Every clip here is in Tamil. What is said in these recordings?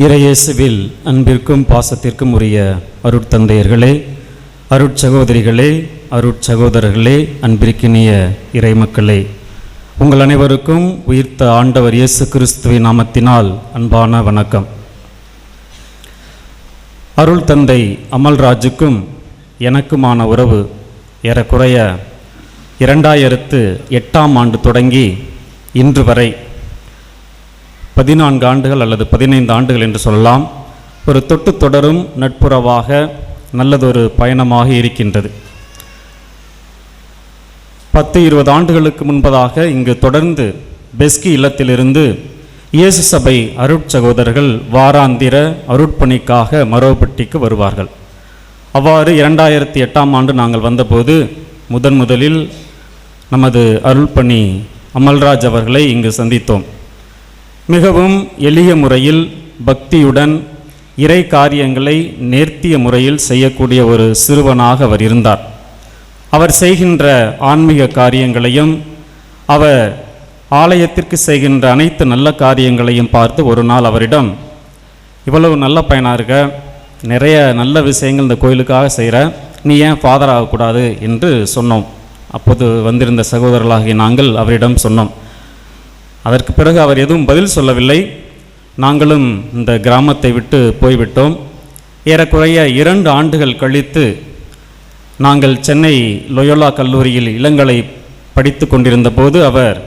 இறையேசுவில் அன்பிற்கும் பாசத்திற்கும் உரிய அருட்தந்தையர்களே அருட்சகோதரிகளே அருட்சகோதரர்களே அன்பிற்கினிய இறைமக்களே உங்கள் அனைவருக்கும் உயிர்த்த ஆண்டவர் இயேசு கிறிஸ்துவின் நாமத்தினால் அன்பான வணக்கம். அருள் தந்தை அமல்ராஜுக்கும் எனக்குமான உறவு ஏறக்குறைய இரண்டாயிரத்து எட்டாம் ஆண்டு தொடங்கி இன்று வரை பதினான்கு ஆண்டுகள் அல்லது பதினைந்து ஆண்டுகள் என்று சொல்லலாம். ஒரு தொட்டு தொடரும் நட்புறவாக நல்லதொரு பயணமாக இருக்கின்றது. பத்து இருபது ஆண்டுகளுக்கு முன்பதாக இங்கு தொடர்ந்து பெஸ்கி இல்லத்திலிருந்து இயேசு சபை அருட்சகோதரர்கள் வாராந்திர அருட்பணிக்காக மரோபட்டிக்கு வருவார்கள். அவ்வாறு இரண்டாயிரத்தி எட்டாம் ஆண்டு நாங்கள் வந்தபோது முதன் முதலில் நமது அருள்பணி அமல்ராஜ் அவர்களை இங்கு சந்தித்தோம். மிகவும் எளிய முறையில் பக்தியுடன் இறை காரியங்களை நேர்த்திய முறையில் செய்யக்கூடிய ஒரு சிறுவனாக அவர் இருந்தார். அவர் செய்கின்ற ஆன்மீக காரியங்களையும் அவர் ஆலயத்திற்கு செய்கின்ற அனைத்து நல்ல காரியங்களையும் பார்த்து ஒரு நாள் அவரிடம் இவ்வளவு நல்ல பையனாக இருக்க? நிறைய நல்ல விஷயங்கள் இந்த கோயிலுக்காக செய்கிற நீ ஏன் ஃபாதர் ஆகக்கூடாது? என்று சொன்னோம். அப்போது வந்திருந்த சகோதரர்களாகிய நாங்கள் அவரிடம் சொன்னோம். அதற்கு பிறகு அவர் எதுவும் பதில் சொல்லவில்லை. நாங்களும் இந்த கிராமத்தை விட்டு போய்விட்டோம். ஏறக்குறைய இரண்டு ஆண்டுகள் கழித்து நாங்கள் சென்னை லொயோலா கல்லூரியில் இளங்கலை படித்து கொண்டிருந்த போது அவர்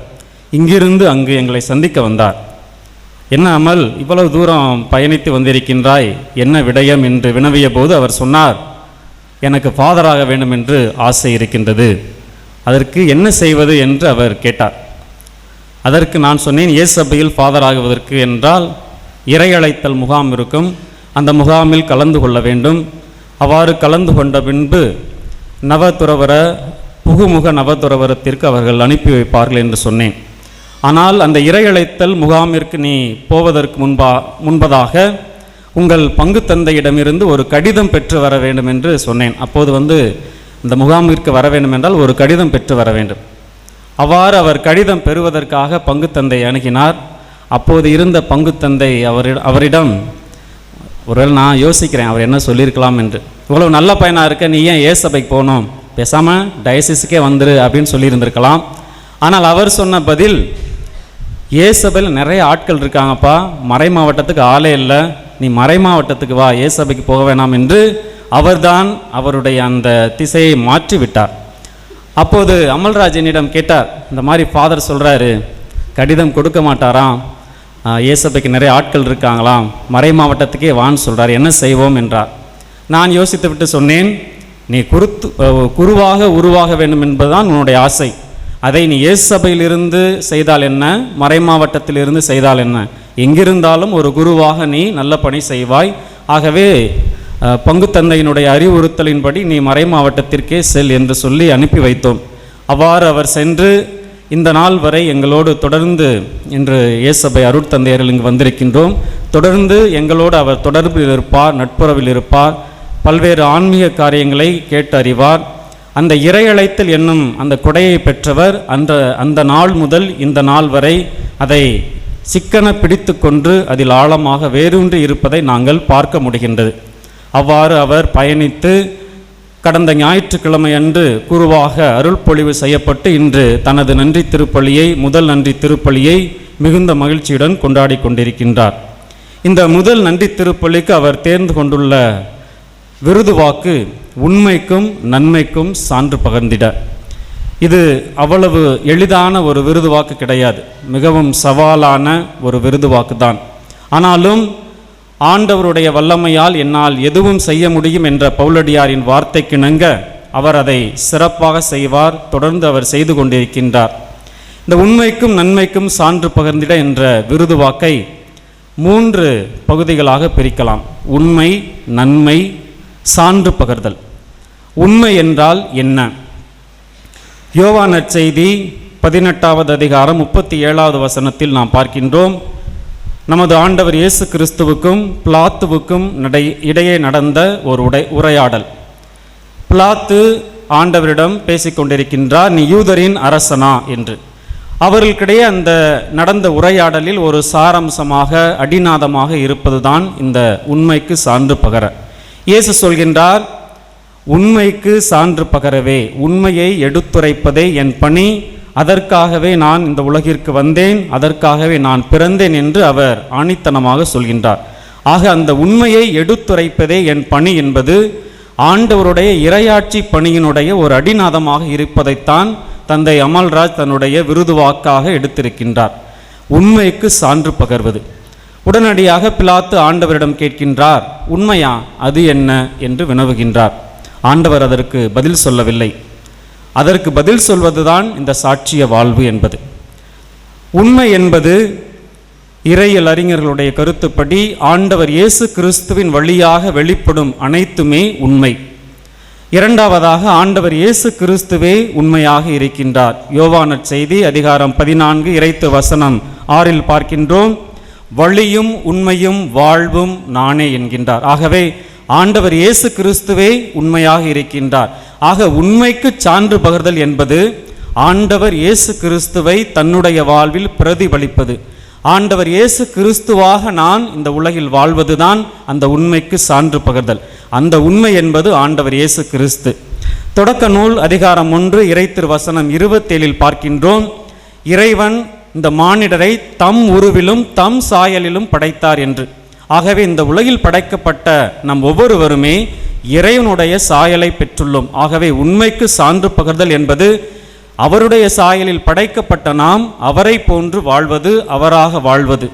இங்கிருந்து அங்கு எங்களை சந்திக்க வந்தார். என்ன அமல் இவ்வளவு தூரம் பயணித்து வந்திருக்கின்றாய்? என்ன விடயம் என்று வினவிய போது அவர் சொன்னார் எனக்கு ஃபாதராக வேண்டும் என்று ஆசை இருக்கின்றது. அதற்கு என்ன செய்வது? என்று அவர் கேட்டார். அதற்கு நான் சொன்னேன் இயேசு சபையில் ஃபாதர் ஆகுவதற்கு என்றால் இறை அழைத்தல் முகாம் இருக்கும். அந்த முகாமில் கலந்து கொள்ள வேண்டும். அவ்வாறு கலந்து கொண்ட பின்பு நவதுறவர புகுமுக நவதுறவரத்திற்கு அவர்கள் அனுப்பி வைப்பார்கள் என்று சொன்னேன். ஆனால் அந்த இறையழைத்தல் முகாமிற்கு நீ போவதற்கு முன்பா முன்பதாக உங்கள் பங்கு தந்தையிடமிருந்து ஒரு கடிதம் பெற்று வர வேண்டும் என்று சொன்னேன். அப்போது வந்து இந்த முகாமிற்கு வர வேண்டும் என்றால் ஒரு கடிதம் பெற்று வர வேண்டும். அவ்வாறு அவர் கடிதம் பெறுவதற்காக பங்குத்தந்தை அணுகினார். அப்போது இருந்த பங்குத்தந்தை அவரிடம் அவரிடம் ஒருவேளை நான் யோசிக்கிறேன் அவர் என்ன சொல்லியிருக்கலாம் என்று. இவ்வளவு நல்ல பையனாக இருக்க நீ ஏன் ஏ சபைக்கு போகணும்? பேசாமல் டயசிஸுக்கே வந்துரு அப்படின்னு சொல்லியிருந்திருக்கலாம். ஆனால் அவர் சொன்ன பதில் ஏ சபையில் நிறைய ஆட்கள் இருக்காங்கப்பா. மறை மாவட்டத்துக்கு ஆளே இல்லை. நீ மறை மாவட்டத்துக்கு வா. ஏ சபைக்கு போக வேணாம் என்று அவர்தான் அவருடைய அந்த திசையை மாற்றி விட்டார் அப்போது அமல்ராஜ் என்னிடம் கேட்டார் இந்த மாதிரி ஃபாதர் சொல்கிறாரு கடிதம் கொடுக்க மாட்டாராம் ஆஹ், நிறைய ஆட்கள் இருக்காங்களாம் மறை மாவட்டத்துக்கே வான்னு சொல்கிறார் என்ன செய்வோம் என்றார். நான் யோசித்து விட்டு சொன்னேன் நீ குருத்து குருவாக உருவாக வேண்டும் என்பதுதான் உன்னுடைய ஆசை. அதை நீ இயேசு சபையிலிருந்து செய்தால் என்ன மறை மாவட்டத்திலிருந்து செய்தால் என்ன? எங்கிருந்தாலும் ஒரு குருவாக நீ நல்ல பணி செய்வாய். ஆகவே பங்குத்தந்தையினுடைய அறிவுறுத்தலின்படி நீ மறை மாவட்டத்திற்கே செல் என்று சொல்லி அனுப்பி வைத்தோம். அவ்வாறு அவர் சென்று இந்த நாள் வரை எங்களோடு தொடர்ந்து இன்று இயேசபை அருட்தந்தையர்கள் இங்கு வந்திருக்கின்றோம். தொடர்ந்து எங்களோடு அவர் தொடர்பில் இருப்பார் நட்புறவில் இருப்பார் பல்வேறு ஆன்மீக காரியங்களை கேட்டு அறிவார். அந்த இறையழைத்தல் என்னும் அந்த கொடையை பெற்றவர் அந்த அந்த நாள் முதல் இந்த நாள் வரை அதை சிக்கன பிடித்து கொண்டு அதில் ஆழமாக வேரூன்றி இருப்பதை நாங்கள் பார்க்க முடிகின்றது. அவ்வாறு அவர் பயணித்து கடந்த ஞாயிற்றுக்கிழமை அன்று குருவாக அருள் பொழிவு செய்யப்பட்டு இன்று தனது நன்றி திருப்பலியை முதல் நன்றி திருப்பலியை மிகுந்த மகிழ்ச்சியுடன் கொண்டாடி கொண்டிருக்கின்றார். இந்த முதல் நன்றி திருப்பலிக்கு அவர் தேர்ந்து கொண்டுள்ள விருது வாக்கு உண்மைக்கும் நன்மைக்கும் சான்று பகர்ந்திட. இது அவ்வளவு எளிதான ஒரு விருது வாக்கு கிடையாது. மிகவும் சவாலான ஒரு விருது வாக்கு தான் ஆனாலும் ஆண்டவருடைய வல்லமையால் என்னால் எதுவும் செய்ய முடியும் என்ற பவுலடியாரின் வார்த்தைக்கிணங்க அவர் அதை சிறப்பாக செய்வார் தொடர்ந்து அவர் செய்து கொண்டிருக்கின்றார். இந்த உண்மைக்கும் நன்மைக்கும் சான்று பகிர்ந்திட என்ற விருது வாக்கை மூன்று பகுதிகளாக பிரிக்கலாம். உண்மை நன்மை சான்று பகர்தல். உண்மை என்றால் என்ன? யோவா நற்செய்தி பதினெட்டாவது அதிகாரம் முப்பத்தி ஏழாவது வசனத்தில் நாம் பார்க்கின்றோம். நமது ஆண்டவர் இயேசு கிறிஸ்துவுக்கும் பிளாத்துவுக்கும் நடை இடையே நடந்த ஒரு உடை உரையாடல். பிளாத்து ஆண்டவரிடம் பேசிக்கொண்டிருக்கின்றார் நீ யூதரின் அரசனா? என்று. அவர்களுக்கிடையே அந்த நடந்த உரையாடலில் ஒரு சாரம்சமாக அடிநாதமாக இருப்பதுதான் இந்த உண்மைக்கு சான்று பகர. இயேசு சொல்கின்றார் உண்மைக்கு சான்று பகரவே உண்மையை எடுத்துரைப்பதே என் பணி அதற்காகவே நான் இந்த உலகிற்கு வந்தேன் அதற்காகவே நான் பிறந்தேன் என்று அவர் ஆணித்தனமாக சொல்கின்றார். ஆக அந்த உண்மையை எடுத்துரைப்பதே என் பணி என்பது ஆண்டவருடைய இரையாட்சி பணியினுடைய ஒரு அடிநாதமாக இருப்பதைத்தான் தந்தை அமல்ராஜ் தன்னுடைய விருது வாக்காக எடுத்திருக்கின்றார். உண்மைக்கு சான்று பகர்வது. உடனடியாக பிலாத்து ஆண்டவரிடம் கேட்கின்றார் உண்மையா? அது என்ன? என்று வினவுகின்றார். ஆண்டவர் அதற்கு பதில் சொல்லவில்லை. அதற்கு பதில் சொல்வதுதான் இந்த சாட்சிய வாழ்வு என்பது. உண்மை என்பது இறையல் அறிஞர்களுடைய கருத்துப்படி ஆண்டவர் இயேசு கிறிஸ்துவின் வழியாக வெளிப்படும் அனைத்துமே உண்மை. இரண்டாவதாக ஆண்டவர் இயேசு கிறிஸ்துவே உண்மையாக இருக்கின்றார். யோவான செய்தி அதிகாரம் பதினான்கு இறைத்து வசனம் ஆறில் பார்க்கின்றோம் வழியும் உண்மையும் வாழ்வும் நானே என்கின்றார். ஆகவே ஆண்டவர் இயேசு கிறிஸ்துவே உண்மையாக இருக்கின்றார். ஆக உண்மைக்கு சான்று பகர்தல் என்பது ஆண்டவர் இயேசு கிறிஸ்துவை தன்னுடைய வாழ்வில் பிரதிபலிப்பது. ஆண்டவர் இயேசு கிறிஸ்துவாக நான் இந்த உலகில் வாழ்வதுதான் அந்த உண்மைக்கு சான்று பகர்தல். அந்த உண்மை என்பது ஆண்டவர் இயேசு கிறிஸ்து. தொடக்க நூல் அதிகாரம் ஒன்று இறைத்திரு வசனம் இருபத்தேழில் பார்க்கின்றோம். இறைவன் இந்த மானிடரை தம் உருவிலும் தம் சாயலிலும் படைத்தார் என்று. ஆகவே இந்த உலகில் படைக்கப்பட்ட நம் ஒவ்வொருவருமே இறைவனுடைய சாயலை பெற்றுள்ளோம். ஆகவே உண்மைக்கு சான்று பகர்தல் என்பது அவருடைய சாயலில் படைக்கப்பட்ட நாம் அவரை போன்று வாழ்வது அவராக வாழ்வது.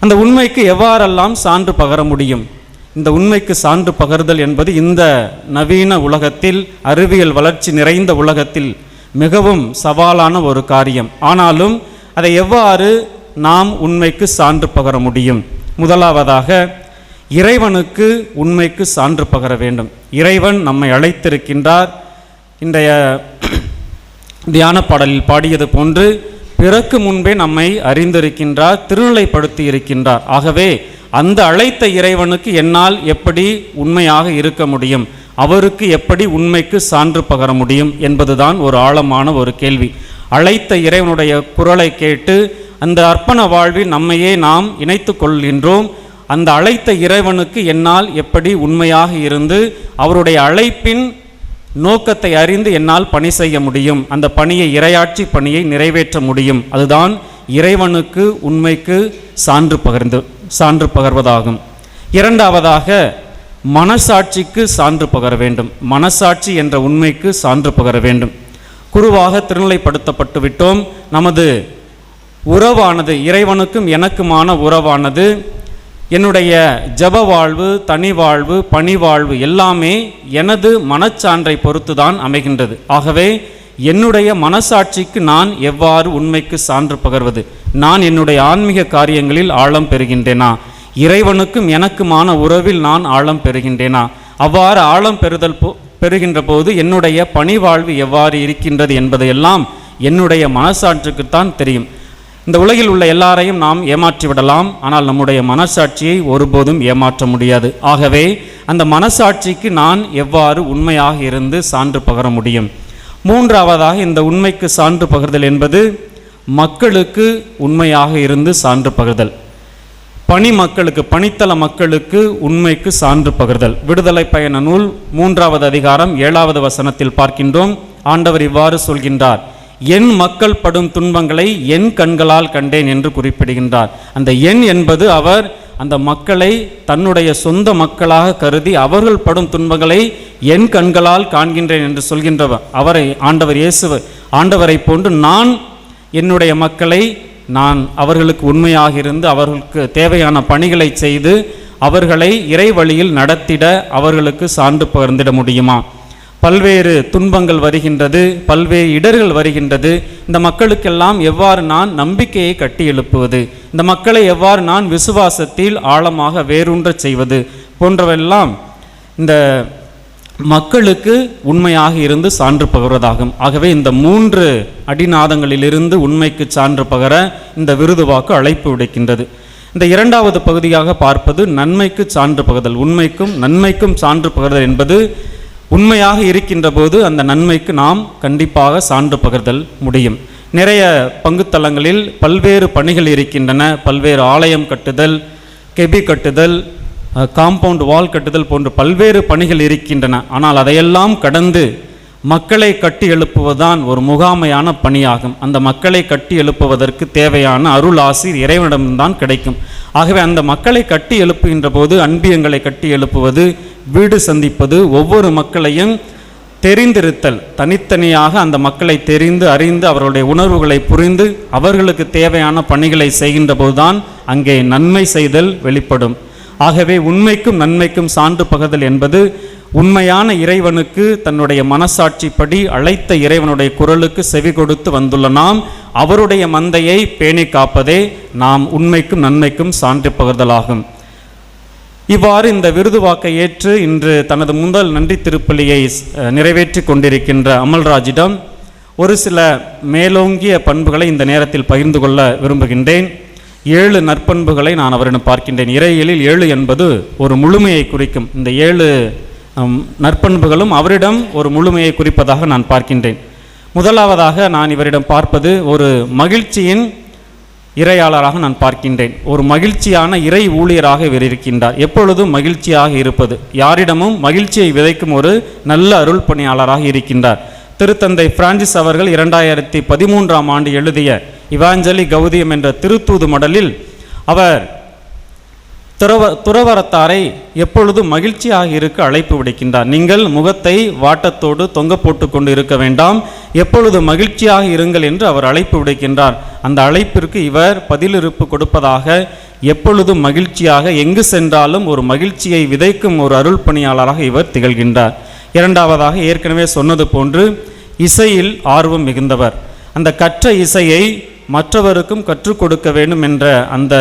அந்த உண்மைக்கு எவ்வாறெல்லாம் சான்று பகர முடியும்? இந்த உண்மைக்கு சான்று பகர்தல் என்பது இந்த நவீன உலகத்தில் அறிவியல் வளர்ச்சி நிறைந்த உலகத்தில் மிகவும் சவாலான ஒரு காரியம். ஆனாலும் அதை எவ்வாறு நாம் உண்மைக்கு சான்று பகர முடியும்? முதலாவதாக இறைவனுக்கு உண்மைக்கு சான்று பகர வேண்டும். இறைவன் நம்மை அழைத்திருக்கின்றார். இன்றைய தியான பாடலில் பாடியது போன்று பிறக்கு முன்பே நம்மை அறிந்திருக்கின்றார் திருநிலைப்படுத்தி இருக்கின்றார். ஆகவே அந்த அழைத்த இறைவனுக்கு என்னால் எப்படி உண்மையாக இருக்க முடியும்? அவருக்கு எப்படி உண்மைக்கு சான்று பகர முடியும்? என்பதுதான் ஒரு ஆழமான ஒரு கேள்வி. அழைத்த இறைவனுடைய குரலை கேட்டு அந்த அர்ப்பண வாழ்வில் நம்மையே நாம் இணைத்து கொள்கின்றோம். அந்த அழைத்த இறைவனுக்கு என்னால் எப்படி உண்மையாக இருந்து அவருடைய அழைப்பின் நோக்கத்தை அறிந்து என்னால் பணி செய்ய முடியும்? அந்த பணியை இரையாட்சி பணியை நிறைவேற்ற முடியும். அதுதான் இறைவனுக்கு உண்மைக்கு சான்று பகர்ந்து சான்று பகர்வதாகும். இரண்டாவதாக மனசாட்சிக்கு சான்று பகர வேண்டும். மனசாட்சி என்ற உண்மைக்கு சான்று பகர வேண்டும். குருவாக திருநிலைப்படுத்தப்பட்டு விட்டோம். நமது உறவானது இறைவனுக்கும் எனக்குமான உறவானது என்னுடைய ஜப வாழ்வு தனி வாழ்வு பணி வாழ்வு எல்லாமே எனது மனச்சான்றை பொறுத்துதான் அமைகின்றது. ஆகவே என்னுடைய மனசாட்சிக்கு நான் எவ்வாறு உண்மைக்கு சான்று பகர்வது? நான் என்னுடைய ஆன்மீக காரியங்களில் ஆழம் பெறுகின்றேனா? இறைவனுக்கும் எனக்குமான உறவில் நான் ஆழம் பெறுகின்றேனா? அவ்வாறு ஆழம் பெறுதல் போ பெறுகின்ற போது என்னுடைய பணி வாழ்வு எவ்வாறு இருக்கின்றது என்பதையெல்லாம் என்னுடைய மனசாட்சிக்குத்தான் தெரியும். இந்த உலகில் உள்ள எல்லாரையும் நாம் ஏமாற்றி விடலாம். ஆனால் நம்முடைய மனசாட்சியை ஒருபோதும் ஏமாற்ற முடியாது. ஆகவே அந்த மனசாட்சிக்கு நான் எவ்வாறு உண்மையாக இருந்து சான்று பகர முடியும்? மூன்றாவதாக இந்த உண்மைக்கு சான்று பகிர்தல் என்பது மக்களுக்கு உண்மையாக இருந்து சான்று பகிர்தல். பணி மக்களுக்கு பணித்தள மக்களுக்கு உண்மைக்கு சான்று பகிர்தல். விடுதலை பயண நூல் மூன்றாவது அதிகாரம் ஏழாவது வசனத்தில் பார்க்கின்றோம். ஆண்டவர் இவ்வாறு சொல்கின்றார். என் மக்கள் படும் துன்பங்களை என் கண்களால் கண்டேன் என்று குறிப்பிடுகின்றார். அந்த எண் என்பது அவர் அந்த மக்களை தன்னுடைய சொந்த மக்களாக கருதி அவர்கள் படும் துன்பங்களை என் கண்களால் காண்கின்றேன் என்று சொல்கின்றவர். அவரை ஆண்டவர் இயேசு ஆண்டவரை போன்று நான் என்னுடைய மக்களை நான் அவர்களுக்கு உண்மையாக இருந்து அவர்களுக்கு தேவையான பணிகளை செய்து அவர்களை இறை வழியில் நடத்திட அவர்களுக்கு சான்று பகிர்ந்திட முடியுமா? பல்வேறு துன்பங்கள் வருகின்றது பல்வேறு இடர்கள் வருகின்றது. இந்த மக்களுக்கெல்லாம் எவ்வாறு நான் நம்பிக்கையை கட்டி எழுப்புவது? இந்த மக்களை எவ்வாறு நான் விசுவாசத்தில் ஆழமாக வேரூன்றச் செய்வது? போன்றவெல்லாம் இந்த மக்களுக்கு உண்மையாக இருந்து சான்று பகர்வதாகும். ஆகவே இந்த மூன்று அடிநாதங்களிலிருந்து உண்மைக்கு சான்று பகர இந்த விருது வாக்கு அழைப்பு விடுக்கின்றது. இந்த இரண்டாவது பகுதியாக பார்ப்பது நன்மைக்கு சான்று பகர்தல். உண்மைக்கும் நன்மைக்கும் சான்று பகர்தல் என்பது உண்மையாக இருக்கின்ற போது அந்த நன்மைக்கு நாம் கண்டிப்பாக சான்று பகிர்தல் முடியும். நிறைய பங்குத்தலங்களில் பல்வேறு பணிகள் இருக்கின்றன. பல்வேறு ஆலயம் கட்டுதல் கெபி கட்டுதல் காம்பவுண்ட் வால் கட்டுதல் போன்ற பல்வேறு பணிகள் இருக்கின்றன. ஆனால் அதையெல்லாம் கடந்து மக்களை கட்டி எழுப்புவதுதான் ஒரு முகாமையான பணியாகும். அந்த மக்களை கட்டி எழுப்புவதற்கு தேவையான அருள் ஆசிர் இறைவனிடம்தான் கிடைக்கும். ஆகவே அந்த மக்களை கட்டி எழுப்புகின்ற போது அன்பியங்களை கட்டி எழுப்புவது வீடு சந்திப்பது ஒவ்வொரு மக்களையும் தெரிந்திருத்தல். தனித்தனியாக அந்த மக்களை தெரிந்து அறிந்து அவர்களுடைய உணர்வுகளை புரிந்து அவர்களுக்கு தேவையான பணிகளை செய்கின்ற போதுதான் அங்கே நன்மை செய்தல் வெளிப்படும். ஆகவே உண்மைக்கும் நன்மைக்கும் சான்று பகதல் என்பது உண்மையான இறைவனுக்கு தன்னுடைய மனசாட்சிப்படி அழைத்த இறைவனுடைய குரலுக்கு செவி கொடுத்து வந்துள்ள நாம் அவருடைய மந்தையை பேணி காப்பதே நாம் உண்மைக்கும் நன்மைக்கும் சான்று பகர்தலாகும். இவ்வாறு இந்த விருது வாக்கை ஏற்று இன்று தனது முதல் நன்றி திருப்பலியை நிறைவேற்றி கொண்டிருக்கின்ற அமல்ராஜிடம் ஒரு சில மேலோங்கிய பண்புகளை இந்த நேரத்தில் பகிர்ந்து கொள்ள விரும்புகின்றேன். ஏழு நற்பண்புகளை நான் அவரிடம் பார்க்கின்றேன். இறையியலில் ஏழு என்பது ஒரு முழுமையை குறிக்கும். இந்த ஏழு நற்பண்புகளும் அவரிடம் ஒரு முழுமையை குறிப்பதாக நான் பார்க்கின்றேன். முதலாவதாக நான் இவரிடம் பார்ப்பது ஒரு மகிழ்ச்சியின் இறையாளராக நான் பார்க்கின்றேன். ஒரு மகிழ்ச்சியான இறை ஊழியராக இவர் இருக்கின்றார். எப்பொழுதும் மகிழ்ச்சியாக இருப்பது? யாரிடமும் மகிழ்ச்சியை விதைக்கும் ஒரு நல்ல அருள் பணியாளராக இருக்கின்றார். திருத்தந்தை பிரான்சிஸ் அவர்கள் இரண்டாயிரத்தி பதிமூன்றாம் ஆண்டு எழுதிய இவாஞ்சலி கௌதியம் என்ற திருத்தூது மடலில் அவர் துறவ துறவரத்தாரை எப்பொழுதும் மகிழ்ச்சியாக இருக்க அழைப்பு விடுக்கின்றார். நீங்கள் முகத்தை வாட்டத்தோடு தொங்க போட்டு கொண்டு இருக்க வேண்டாம். எப்பொழுது மகிழ்ச்சியாக இருங்கள் என்று அவர் அழைப்பு விடுக்கின்றார். அந்த அழைப்பிற்கு இவர் பதிலிருப்பு கொடுப்பதாக எப்பொழுதும் மகிழ்ச்சியாக எங்கு சென்றாலும் ஒரு மகிழ்ச்சியை விதைக்கும் ஒரு அருள் பணியாளராக இவர் திகழ்கின்றார். இரண்டாவதாக ஏற்கனவே சொன்னது போன்று இசையில் ஆர்வம் மிகுந்தவர். அந்த கற்ற இசையை மற்றவருக்கும் கற்றுக் கொடுக்க வேண்டும் என்ற அந்த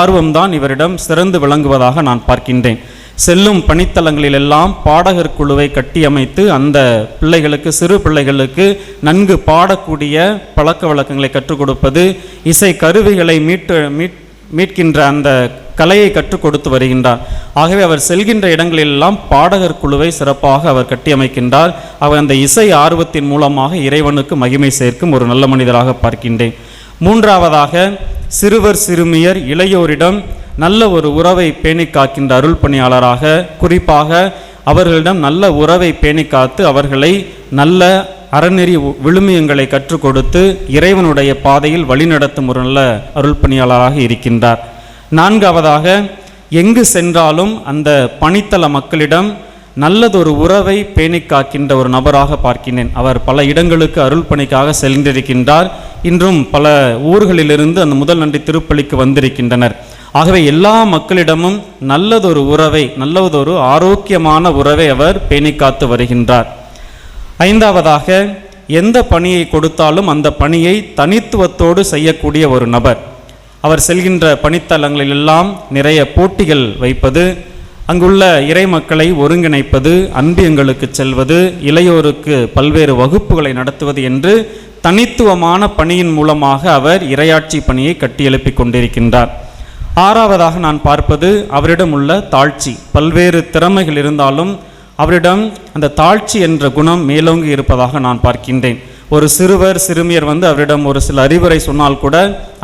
ஆர்வம்தான் இவரிடம் சிறந்து விளங்குவதாக நான் பார்க்கின்றேன். செல்லும் பணித்தலங்களிலெல்லாம் பாடகர் குழுவை கட்டியமைத்து அந்த பிள்ளைகளுக்கு சிறு பிள்ளைகளுக்கு நன்கு பாடக்கூடிய பழக்க வழக்கங்களை கற்றுக் கொடுப்பது இசை கருவிகளை மீட்டு மீட் மீட்கின்ற அந்த கலையை கற்றுக் கொடுத்து வருகின்றார். ஆகவே அவர் செல்கின்ற இடங்களிலெல்லாம் பாடகர் குழுவை சிறப்பாக அவர் கட்டியமைக்கின்றார். அவர் அந்த இசை ஆர்வத்தின் மூலமாக இறைவனுக்கு மகிமை சேர்க்கும் ஒரு நல்ல மனிதராக பார்க்கின்றேன். மூன்றாவதாக சிறுவர் சிறுமியர் இளையோரிடம் நல்ல ஒரு உறவை பேணி காக்கின்ற அருள் பணியாளராக குறிப்பாக அவர்களிடம் நல்ல உறவை பேணி காத்து அவர்களை நல்ல அறநெறி விழுமியங்களை கற்றுக் கொடுத்து இறைவனுடைய பாதையில் வழிநடத்தும் ஒரு நல்ல அருள் பணியாளராக இருக்கின்றார். நான்காவதாக எங்கு சென்றாலும் அந்த பணித்தள மக்களிடம் நல்லதொரு உறவை பேணி காக்கின்ற ஒரு நபராக பார்க்கினேன். அவர் பல இடங்களுக்கு அருள் பணிக்காக சென்றிருக்கின்றார். இன்றும் பல ஊர்களிலிருந்து அந்த முதல் நன்றி திருப்பலிக்கு வந்திருக்கின்றனர். ஆகவே எல்லா மக்களிடமும் நல்லதொரு உறவை நல்லதொரு ஆரோக்கியமான உறவை அவர் பேணி காத்து வருகின்றார். ஐந்தாவதாக எந்த பணியை கொடுத்தாலும் அந்த பணியை தனித்துவத்தோடு செய்யக்கூடிய ஒரு நபர். அவர் செல்கின்ற பணித்தலங்களிலெல்லாம் நிறைய போட்டிகள் வைப்பது அங்குள்ள இறை மக்களை ஒருங்கிணைப்பது அன்பியங்களுக்கு செல்வது இளையோருக்கு பல்வேறு வகுப்புகளை நடத்துவது என்று தனித்துவமான பணியின் மூலமாக அவர் இரையாட்சி பணியை கட்டியெழுப்பிக் கொண்டிருக்கின்றார். ஆறாவதாக நான் பார்ப்பது அவரிடம் உள்ள தாழ்ச்சி. பல்வேறு திறமைகள் இருந்தாலும் அவரிடம் அந்த தாழ்ச்சி என்ற குணம் மேலோங்கி இருப்பதாக நான் பார்க்கின்றேன். ஒரு சிறுவர் சிறுமியர் வந்து அவரிடம் ஒரு சில அறிவுரை சொன்னால் கூட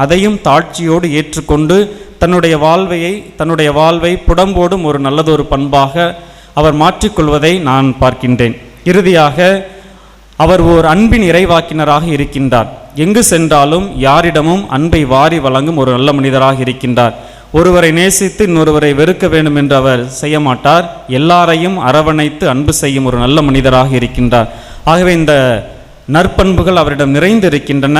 அதையும் தாழ்ச்சியோடு ஏற்றுக்கொண்டு தன்னுடைய வாழ்வையை தன்னுடைய வாழ்வை புடம்போடும் ஒரு நல்லதொரு பண்பாக அவர் மாற்றிக்கொள்வதை நான் பார்க்கின்றேன். இறுதியாக அவர் ஓர் அன்பின் இறைவாக்கினராக இருக்கின்றார். எங்கு சென்றாலும் யாரிடமும் அன்பை வாரி வழங்கும் ஒரு நல்ல மனிதராக இருக்கின்றார். ஒருவரை நேசித்து இன்னொருவரை வெறுக்க வேண்டும் என்று அவர் செய்ய மாட்டார் எல்லாரையும் அரவணைத்து அன்பு செய்யும் ஒரு நல்ல மனிதராக இருக்கின்றார். ஆகவே இந்த நற்பண்புகள் அவரிடம் நிறைந்து இருக்கின்றன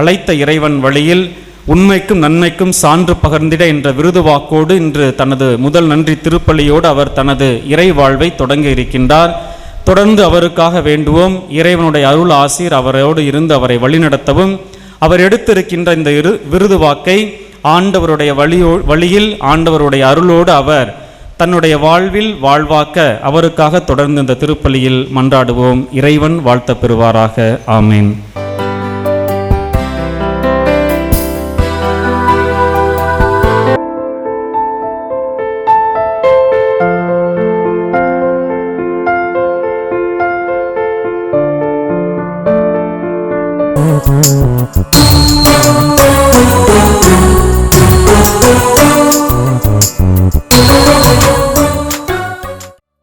அழைத்த இறைவன் வழியில் உண்மைக்கும் நன்மைக்கும் சான்று பகர்ந்திட என்ற விருது வாக்கோடு இன்று தனது முதல் நன்றி திருப்பலியோடு அவர் தனது இறை வாழ்வை தொடங்க இருக்கின்றார். தொடர்ந்து அவருக்காக வேண்டுவோம். இறைவனுடைய அருள் ஆசீர் அவரோடு இருந்து அவரை வழிநடத்தவும். அவர் எடுத்திருக்கின்ற இந்த இரு விருது வாக்கை ஆண்டவருடைய வழியோ வழியில் ஆண்டவருடைய அருளோடு அவர் தன்னுடைய வாழ்வில் வாழ்வாக்க அவருக்காக தொடர்ந்து இந்த திருப்பலியில் மன்றாடுவோம். இறைவன் வாழ்த்த பெறுவாராக. ஆமேன்.